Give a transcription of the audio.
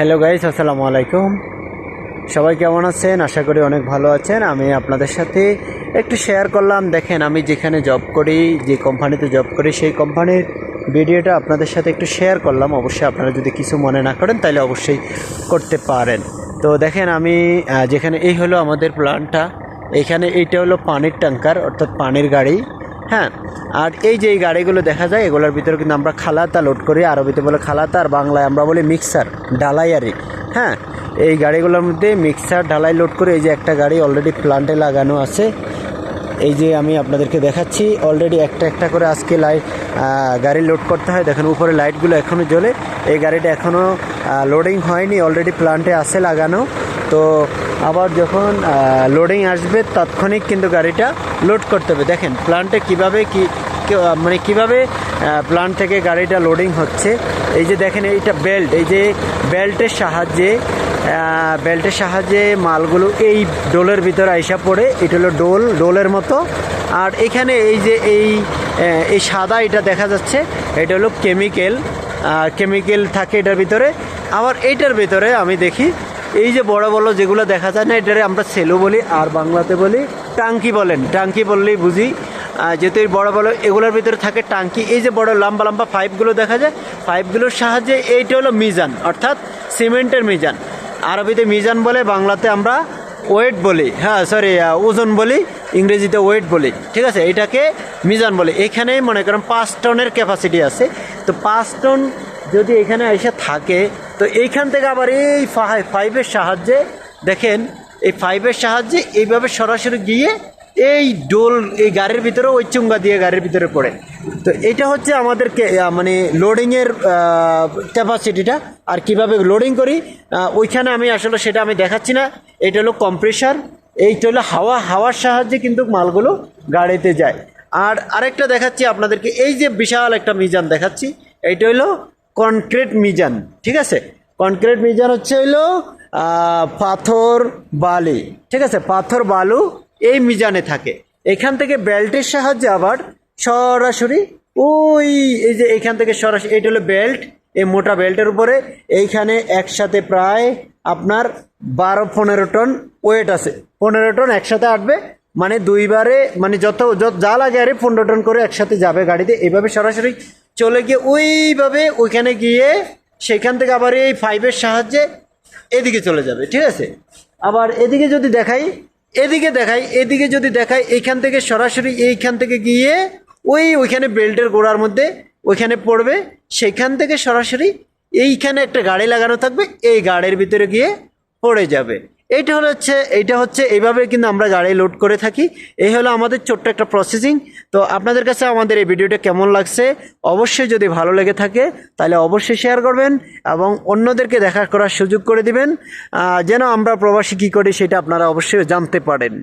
Hello guys আসসালামু আলাইকুম। সবাই কেমন আছেন? আশা করি অনেক ভালো আছেন। আমি আপনাদের সাথে একটু শেয়ার করলাম। দেখেন, আমি যেখানে জব করি, যে কোম্পানিতে জব করি, সেই কোম্পানির ভিডিওটা আপনাদের সাথে একটু শেয়ার করলাম। অবশ্যই আপনারা যদি কিছু মনে না করেন, তাহলে অবশ্যই করতে পারেন। তো দেখেন, আমি যেখানে এই হলো আমাদের প্ল্যানটা এখানে এইটা হলো পানির ট্যাঙ্কার অর্থাৎ পানির গাড়ি। হ্যাঁ আর এই যে এই গাড়িগুলো দেখা যায়, এগুলোর ভিতরে কিন্তু আমরা খালাতা লোড করি আরবিতে বলে খালাতা আর বাংলায় আমরা বলি মিক্সার ঢালাইয়ারি। হ্যাঁ এই গাড়িগুলোর মধ্যে মিক্সার ঢালাই লোড করে এই যে একটা গাড়ি অলরেডি প্লান্টে লাগানো আছে। এই যে আমি আপনাদেরকে দেখাচ্ছি অলরেডি একটা একটা করে আজকে লাইট গাড়ি লোড করতে হয়। দেখেন উপরে লাইটগুলো এখনও জ্বলে। এই গাড়িটা এখনও লোডিং হয়নি অলরেডি প্লান্টে আছে লাগানো। তো আবার যখন লোডিং আসবে, তাৎক্ষণিক কিন্তু গাড়িটা লোড করতে হবে। দেখেন প্লান্টে কীভাবে কি মানে কীভাবে প্লান্ট থেকে গাড়িটা লোডিং হচ্ছে। এই যে দেখেন, এইটা বেল্ট এই যে বেল্টের সাহায্যে বেল্টের সাহায্যে মালগুলো এই ডোলের ভিতরে আইসা পড়ে। এটা হলো ডোল, ডোলের মতো। আর এখানে এই যে এই এই সাদা এটা দেখা যাচ্ছে, এটা হলো কেমিক্যাল কেমিক্যাল থাকে এটার ভিতরে। আবার এইটার ভিতরে আমি দেখি এই যে বড় বড় যেগুলো দেখা যায় না, এটারে আমরা সেলো বলি আর বাংলাতে বলি টাঙ্কি বলেন। টাঙ্কি বললেই বুঝি। যেহেতু এই বড়ো বড় এগুলোর ভিতরে থাকে টাঙ্কি, এই যে বড় লম্বা লম্বা পাইপগুলো দেখা যায়, পাইপগুলোর সাহায্যে এইটা হলো মিজান, অর্থাৎ সিমেন্টের মিজান। আরবিতে মিজান বলে, বাংলাতে আমরা ওয়েট বলি। হ্যাঁ সরি ওজন বলি, ইংরেজিতে ওয়েট বলি। ঠিক আছে? এটাকে মিজান বলি। এখানে মনে করেন পাঁচ টনের ক্যাপাসিটি আছে। তো পাঁচ টন যদি এখানে এসে থাকে, তো এইখান থেকে আবার এই ফাই- পাইপের সাহায্যে দেখেন, এই পাইপের সাহায্যে এইভাবে সরাসরি গিয়ে এই ডোল, এই গাড়ির ভিতরে ওই চুঙ্গা দিয়ে গাড়ির ভিতরে পড়ে তো এটা হচ্ছে আমাদেরকে মানে লোডিংয়ের ক্যাপাসিটিটা আর কীভাবে লোডিং করি? ওইখানে আমি আসলে সেটা আমি দেখাচ্ছি না। এটা হলো কম্প্রেসার এইটা হলো হাওয়া। হাওয়ার সাহায্যে কিন্তু মালগুলো গাড়িতে যায়। আর আরেকটা দেখাচ্ছি আপনাদেরকে। এই যে বিশাল একটা মিজান দেখাচ্ছি, এইটা হলো কনক্রিট মিজান, ঠিক আছে? কনক্রিট মিজান হচ্ছে হইল পাথর, বালি, ঠিক আছে? পাথর, বালু এই মিজানে থাকে। এখান থেকে বেল্টের সাহায্যে আবার সরাসরি ওই, এই যে এইখান থেকে সরাসরি, এইটা হলো বেল্ট, এই মোটা বেল্টের উপরে এইখানে একসাথে প্রায় আপনার বারো, পনেরো টন ওয়েট আছে। পনেরো টন একসাথে আটবে মানে দুইবারে মানে যত যা লাগে আরে পনেরো টন করে একসাথে যাবে গাড়িতে। এইভাবে সরাসরি চলে গিয়ে ওইভাবে ওইখানে গিয়ে সেখান থেকে আবার এই ফাইভের সাহায্যে এদিকে চলে যাবে, ঠিক আছে? আবার এদিকে যদি দেখাই, এদিকে দেখাই, এদিকে যদি দেখাই এইখান থেকে সরাসরি এইখান থেকে গিয়ে ওই ওইখানে বেল্টের গোড়ার মধ্যে ওইখানে পড়বে, সেখান থেকে সরাসরি এইখানে একটা গাড়ি লাগানো থাকবে, এই গাড়ির ভিতরে গিয়ে পড়ে যাবে। এইটা হচ্ছে এইটা হচ্ছে, এইভাবে কিন্তু আমরা গাড়ি লোড করে থাকি। এই হলো আমাদের ছোট্ট একটা প্রসেসিং তো আপনাদের কাছে আমাদের এই ভিডিওটা কেমন লাগছে? অবশ্যই যদি ভালো লেগে থাকে, তাহলে অবশ্যই শেয়ার করবেন এবং অন্যদেরকে দেখা করার সুযোগ করে দিবেন। যেন আমরা প্রবাসী কী করি সেটা আপনারা অবশ্যই জানতে পারেন।